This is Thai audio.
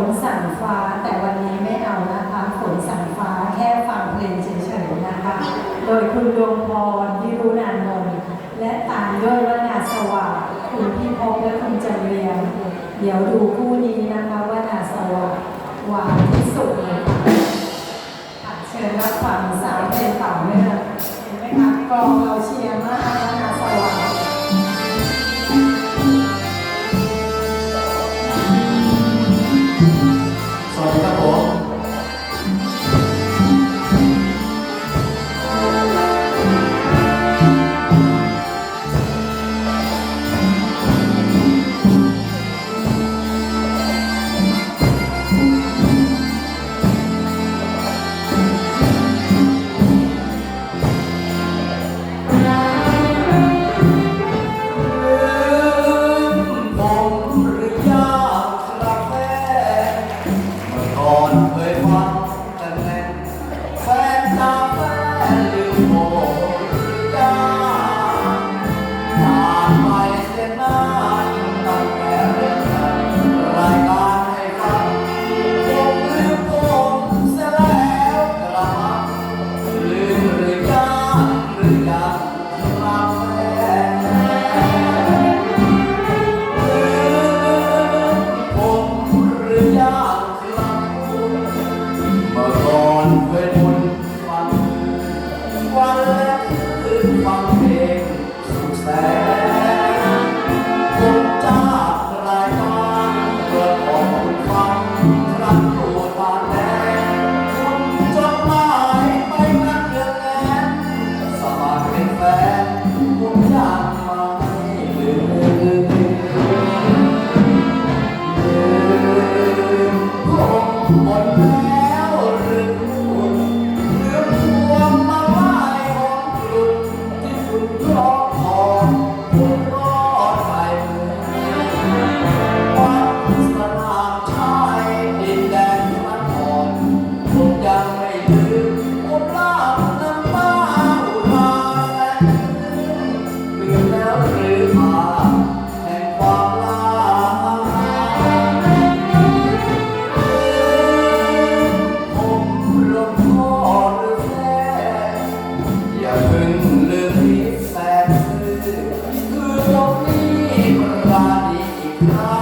นสั่งฟ้าแต่วันนี้ไม่เอานะคะฝนสั่งฟ้าแค่ฟังเพลงเฉยๆนะคะ โดยคุณดวงพรวิรุณานนท์และตามด้วยวนาสว่างคุณพี่พงและคุณจันเรียง เดี๋ยวดูคู่นี้นะคะวนาสว่างหวานที่สุดเลยค่ะเชิญรับฟังสาวเพลงต่าเนื้อเห็นไหมคะกองเราเชียร์มากวนา gone with Amen.